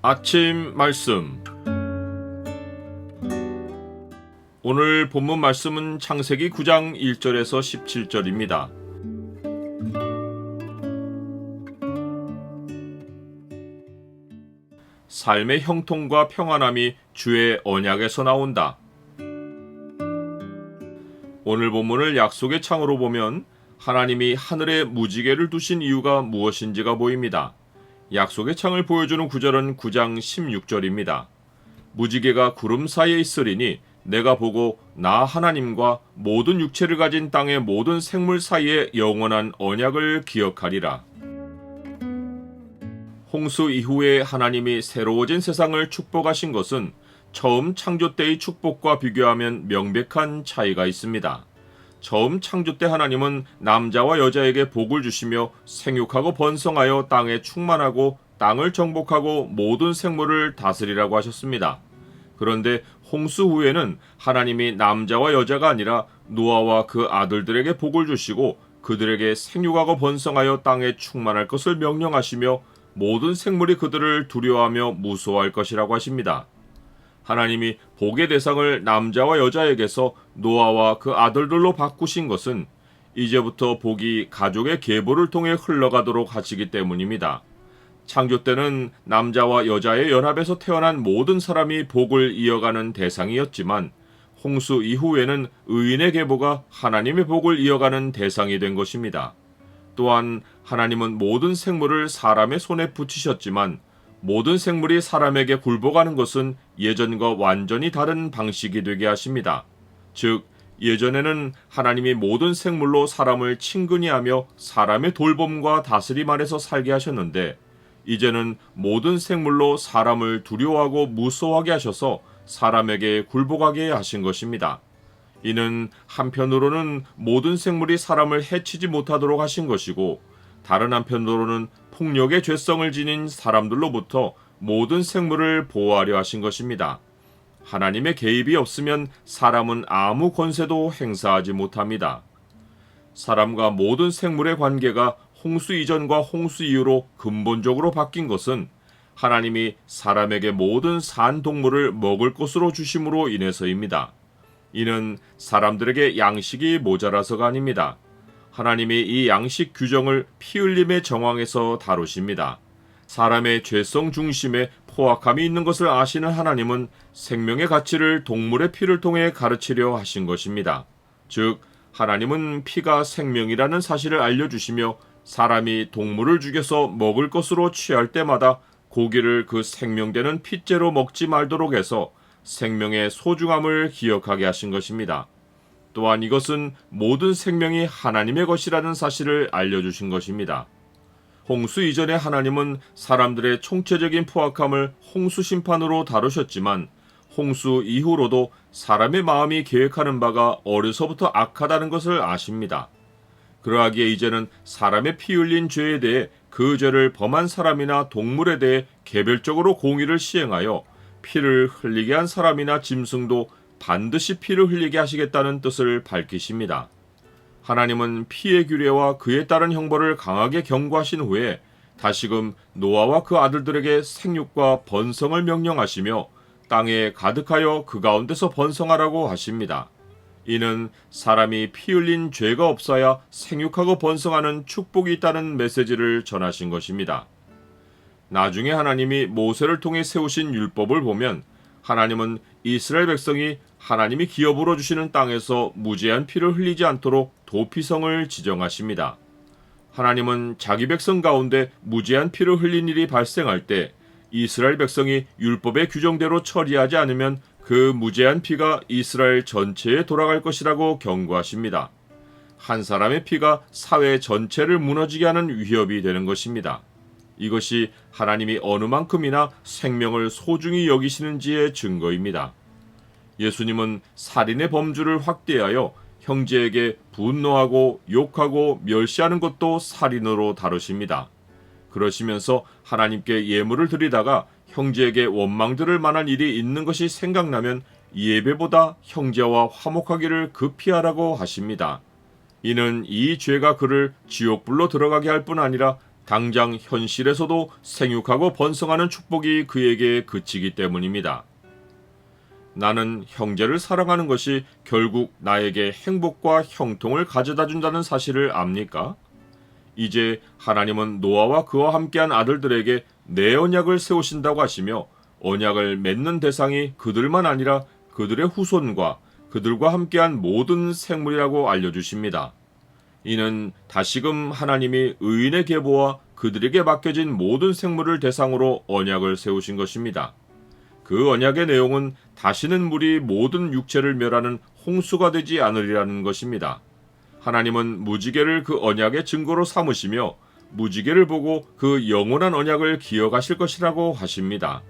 아침 말씀 오늘 본문 말씀은 창세기 9장 1절에서 17절입니다. 삶의 형통과 평안함이 주의 언약에서 나온다. 오늘 본문을 약속의 창으로 보면 하나님이 하늘에 무지개를 두신 이유가 무엇인지가 보입니다. 약속의 창을 보여주는 구절은 9장 16절입니다. 무지개가 구름 사이에 있으리니 내가 보고 나 하나님과 모든 육체를 가진 땅의 모든 생물 사이에 영원한 언약을 기억하리라. 홍수 이후에 하나님이 새로워진 세상을 축복하신 것은 처음 창조 때의 축복과 비교하면 명백한 차이가 있습니다. 처음 창조 때 하나님은 남자와 여자에게 복을 주시며 생육하고 번성하여 땅에 충만하고 땅을 정복하고 모든 생물을 다스리라고 하셨습니다. 그런데 홍수 후에는 하나님이 남자와 여자가 아니라 노아와 그 아들들에게 복을 주시고 그들에게 생육하고 번성하여 땅에 충만할 것을 명령하시며 모든 생물이 그들을 두려워하며 무서워할 것이라고 하십니다. 하나님이 복의 대상을 남자와 여자에게서 노아와 그 아들들로 바꾸신 것은 이제부터 복이 가족의 계보를 통해 흘러가도록 하시기 때문입니다. 창조 때는 남자와 여자의 연합에서 태어난 모든 사람이 복을 이어가는 대상이었지만 홍수 이후에는 의인의 계보가 하나님의 복을 이어가는 대상이 된 것입니다. 또한 하나님은 모든 생물을 사람의 손에 붙이셨지만 모든 생물이 사람에게 굴복하는 것은 예전과 완전히 다른 방식이 되게 하십니다. 즉, 예전에는 하나님이 모든 생물로 사람을 친근히 하며 사람의 돌봄과 다스림 아래서 살게 하셨는데, 이제는 모든 생물로 사람을 두려워하고 무서워하게 하셔서 사람에게 굴복하게 하신 것입니다. 이는 한편으로는 모든 생물이 사람을 해치지 못하도록 하신 것이고, 다른 한편으로는 폭력의 죄성을 지닌 사람들로부터 모든 생물을 보호하려 하신 것입니다. 하나님의 개입이 없으면 사람은 아무 권세도 행사하지 못합니다. 사람과 모든 생물의 관계가 홍수 이전과 홍수 이후로 근본적으로 바뀐 것은 하나님이 사람에게 모든 산 동물을 먹을 것으로 주심으로 인해서입니다. 이는 사람들에게 양식이 모자라서가 아닙니다. 하나님이 이 양식 규정을 피 흘림의 정황에서 다루십니다. 사람의 죄성 중심에 포악함이 있는 것을 아시는 하나님은 생명의 가치를 동물의 피를 통해 가르치려 하신 것입니다. 즉, 하나님은 피가 생명이라는 사실을 알려주시며 사람이 동물을 죽여서 먹을 것으로 취할 때마다 고기를 그 생명되는 핏째로 먹지 말도록 해서 생명의 소중함을 기억하게 하신 것입니다. 또한 이것은 모든 생명이 하나님의 것이라는 사실을 알려주신 것입니다. 홍수 이전에 하나님은 사람들의 총체적인 포악함을 홍수 심판으로 다루셨지만 홍수 이후로도 사람의 마음이 계획하는 바가 어려서부터 악하다는 것을 아십니다. 그러하기에 이제는 사람의 피 흘린 죄에 대해 그 죄를 범한 사람이나 동물에 대해 개별적으로 공의를 시행하여 피를 흘리게 한 사람이나 짐승도 반드시 피를 흘리게 하시겠다는 뜻을 밝히십니다. 하나님은 피의 규례와 그에 따른 형벌을 강하게 경고하신 후에 다시금 노아와 그 아들들에게 생육과 번성을 명령하시며 땅에 가득하여 그 가운데서 번성하라고 하십니다. 이는 사람이 피 흘린 죄가 없어야 생육하고 번성하는 축복이 있다는 메시지를 전하신 것입니다. 나중에 하나님이 모세를 통해 세우신 율법을 보면 하나님은 이스라엘 백성이 하나님이 기업으로 주시는 땅에서 무제한 피를 흘리지 않도록 도피성을 지정하십니다. 하나님은 자기 백성 가운데 무제한 피를 흘린 일이 발생할 때 이스라엘 백성이 율법의 규정대로 처리하지 않으면 그 무제한 피가 이스라엘 전체에 돌아갈 것이라고 경고하십니다. 한 사람의 피가 사회 전체를 무너지게 하는 위협이 되는 것입니다. 이것이 하나님이 어느 만큼이나 생명을 소중히 여기시는지의 증거입니다. 예수님은 살인의 범주를 확대하여 형제에게 분노하고 욕하고 멸시하는 것도 살인으로 다루십니다. 그러시면서 하나님께 예물을 드리다가 형제에게 원망 들을 만한 일이 있는 것이 생각나면 예배보다 형제와 화목하기를 급히 하라고 하십니다. 이는 이 죄가 그를 지옥불로 들어가게 할 뿐 아니라 당장 현실에서도 생육하고 번성하는 축복이 그에게 그치기 때문입니다. 나는 형제를 사랑하는 것이 결국 나에게 행복과 형통을 가져다 준다는 사실을 압니까? 이제 하나님은 노아와 그와 함께한 아들들에게 내 언약을 세우신다고 하시며 언약을 맺는 대상이 그들만 아니라 그들의 후손과 그들과 함께한 모든 생물이라고 알려주십니다. 이는 다시금 하나님이 의인의 계보와 그들에게 맡겨진 모든 생물을 대상으로 언약을 세우신 것입니다. 그 언약의 내용은 다시는 물이 모든 육체를 멸하는 홍수가 되지 않으리라는 것입니다. 하나님은 무지개를 그 언약의 증거로 삼으시며 무지개를 보고 그 영원한 언약을 기억하실 것이라고 하십니다.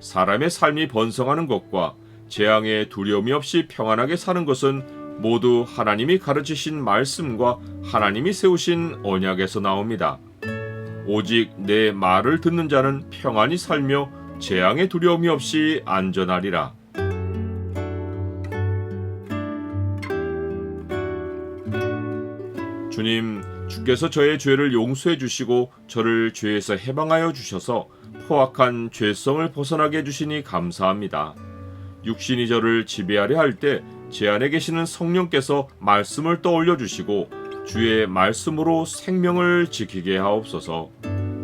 사람의 삶이 번성하는 것과 재앙에 두려움이 없이 평안하게 사는 것은 모두 하나님이 가르치신 말씀과 하나님이 세우신 언약에서 나옵니다. 오직 내 말을 듣는 자는 평안히 살며 재앙의 두려움이 없이 안전하리라. 주님, 주께서 저의 죄를 용서해 주시고 저를 죄에서 해방하여 주셔서 포악한 죄성을 벗어나게 해 주시니 감사합니다. 육신이 저를 지배하려 할 때 제 안에 계시는 성령께서 말씀을 떠올려 주시고 주의 말씀으로 생명을 지키게 하옵소서.